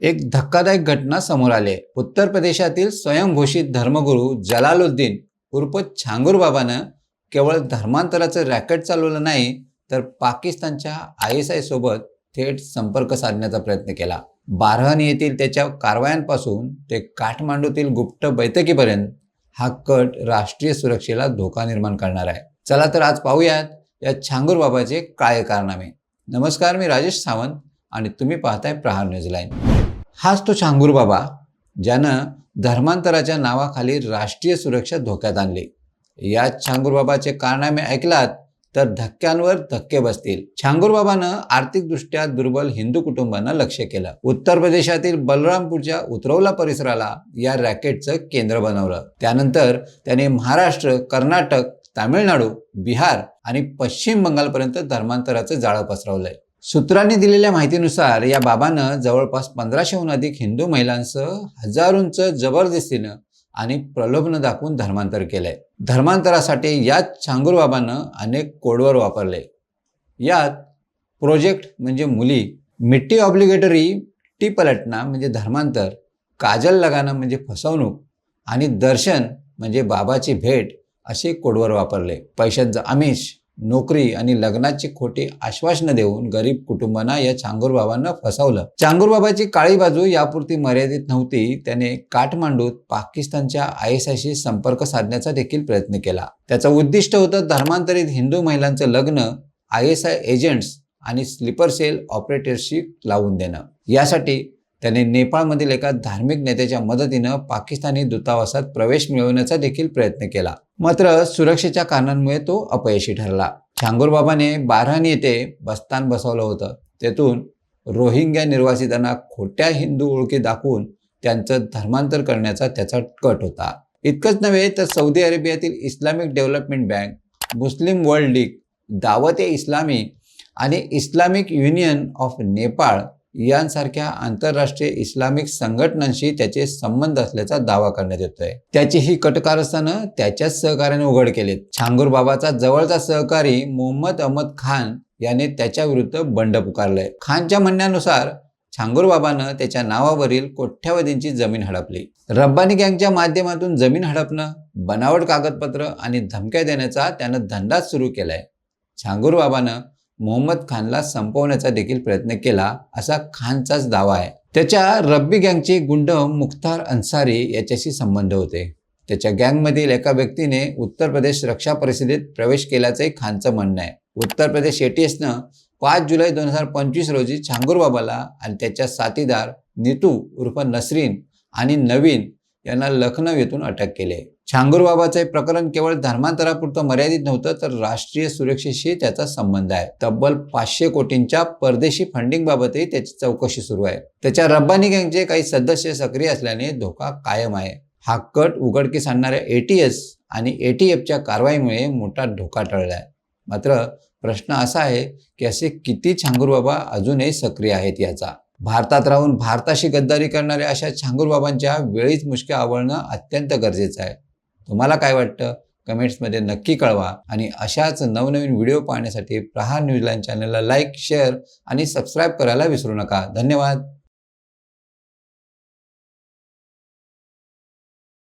एक धक्कादायक घटना समोर आली. आहे उत्तर प्रदेशातील स्वयंघोषित धर्मगुरू जलालुद्दीन उर्फ छांगूर बाबानं केवळ धर्मांतराचं रॅकेट चालवलं नाही तर पाकिस्तानच्या आय एस आय सोबत थेट संपर्क साधण्याचा प्रयत्न केला. बारहन येथील त्याच्या कारवायांपासून ते काठमांडूतील गुप्त बैठकीपर्यंत हा कट राष्ट्रीय सुरक्षेला धोका निर्माण करणार आहे. चला तर आज पाहूयात या छांगूर बाबाचे काळे कारनामे. नमस्कार मी राजेश सावंत आणि तुम्ही पाहताय प्रहार न्यूज लाईन. हाच तो छांगूर बाबा ज्यानं धर्मांतराच्या नावाखाली राष्ट्रीय सुरक्षा धोक्यात आणली. या छांगूरबाबाचे कारनामे ऐकलात तर धक्क्यांवर धक्के बसतील. छांगूरबाबानं आर्थिकदृष्ट्या दुर्बल हिंदू कुटुंबांना लक्ष केलं. उत्तर प्रदेशातील बलरामपूरच्या उतरवला परिसराला या रॅकेटचं केंद्र बनवलं. त्यानंतर त्याने महाराष्ट्र कर्नाटक तामिळनाडू बिहार आणि पश्चिम बंगालपर्यंत धर्मांतराचं जाळं पसरवलंय. सूत्रांनी दिलेल्या माहितीनुसार या बाबानं जवळपास पंधराशेहून अधिक हिंदू महिलांसह हजारोंचं जबरदस्तीनं आणि प्रलोभनं दाखवून धर्मांतर केलंय. धर्मांतरासाठी याच छांगूर बाबानं अनेक कोडवर वापरले. यात प्रोजेक्ट म्हणजे मुली मिट्टी ऑब्लिगेटरी टी पलटना म्हणजे धर्मांतर काजल लगाना म्हणजे फसवणूक आणि दर्शन म्हणजे बाबाची भेट असे कोडवर वापरले. पैशांचं आमिष नोकरी आणि लग्नाची खोटी आश्वासनं देऊन गरीब कुटुंबांना या चांगूरबाबांना फसवलं. चांगूरबाबाची काळी बाजू यापुरती मर्यादित नव्हती. त्याने काठमांडूत पाकिस्तानच्या आय एस आयशी संपर्क साधण्याचा देखील प्रयत्न केला. त्याचं उद्दिष्ट होतं धर्मांतरित हिंदू महिलांचं लग्न आय एस आय एजंट्स आणि स्लीपर सेल ऑपरेटर्सशी लावून देणं. यासाठी त्याने नेपाळमधील एका धार्मिक नेत्याच्या मदतीनं पाकिस्तानी दूतावासात प्रवेश मिळवण्याचा देखील प्रयत्न केला. मात्र सुरक्षेच्या कारणांमुळे तो अपयशी ठरला. छांगूरबाबाने बाबाने बारहान येथे बस्तान बसवलं होतं. तेथून रोहिंग्या निर्वासितांना खोट्या हिंदू ओळखी दाखवून त्यांचं धर्मांतर करण्याचा त्याचा कट होता. इतकंच नव्हे तर Saudi अरेबियातील Islamic Development Bank Muslim World League Dawat e Islami आणि इस्लामिक युनियन ऑफ नेपाळ यांसारख्या आंतरराष्ट्रीय इस्लामिक संघटनांशी त्याचे संबंध असल्याचा दावा करण्यात येतोय. त्याची ही कटकारस्थानं त्याच्याच सहकार्याने उघड केलेत. छांगूर बाबाचा जवळचा सहकारी मोहम्मद अहमद खान याने त्याच्या विरुद्ध बंड पुकारलंय. खानच्या म्हणण्यानुसार छांगूर बाबानं त्याच्या नावावरील कोठ्यावधींची जमीन हडपली. रब्बानी गँगच्या माध्यमातून जमीन हडपणं बनावट कागदपत्र आणि धमक्या देण्याचा त्यानं धंदाच सुरू केलाय. छांगूर बाबानं मोहम्मद खानला संपवण्याचा देखील प्रयत्न केला असा खानचाच दावा आहे. त्याच्या रब्बी गँगचे गुंड मुख्तार अन्सारी याच्याशी संबंध होते. त्याच्या गँगमधील एका व्यक्तीने उत्तर प्रदेश रक्षा परिषदेत प्रवेश केल्याचंही खानचं म्हणणं आहे. उत्तर प्रदेश एटीएसनं पाच जुलै दोन हजार पंचवीस रोजी छांगूर बाबाला आणि त्याच्या साथीदार नितू उर्फ नसरीन आणि नवीन यांना लखनौ येथून अटक केली बाबाचं हे प्रकरण केवळ धर्मांतरापुरतं मर्यादित नव्हतं तर राष्ट्रीय सुरक्षेशी त्याचा संबंध आहे. तब्बल पाचशे कोटींच्या परदेशी फंडिंग बाबतही त्याची चौकशी सुरू आहे. त्याच्या रब्बानी गँगचे काही सदस्य सक्रिय असल्याने धोका कायम आहे. हा कट उघडकीस आणणाऱ्या एटीएस आणि एटीएफच्या कारवाईमुळे मोठा धोका टळलाय. मात्र प्रश्न असा आहे की असे किती छांगूर बाबा अजूनही सक्रिय आहेत याचा? भारतात राहून भारताशी गद्दारी करणाऱ्या अशा छांगूर बाबांच्या वेळीच मुश्किल आवडणं अत्यंत गरजेचं आहे. तुम्हाला काय वाटतं? कमेंट्समध्ये नक्की कळवा. आणि अशाच नवनवीन व्हिडिओ पाहण्यासाठी प्रहार न्यूजलँड चॅनलला लाईक शेअर आणि सबस्क्राईब करायला विसरू नका. धन्यवाद.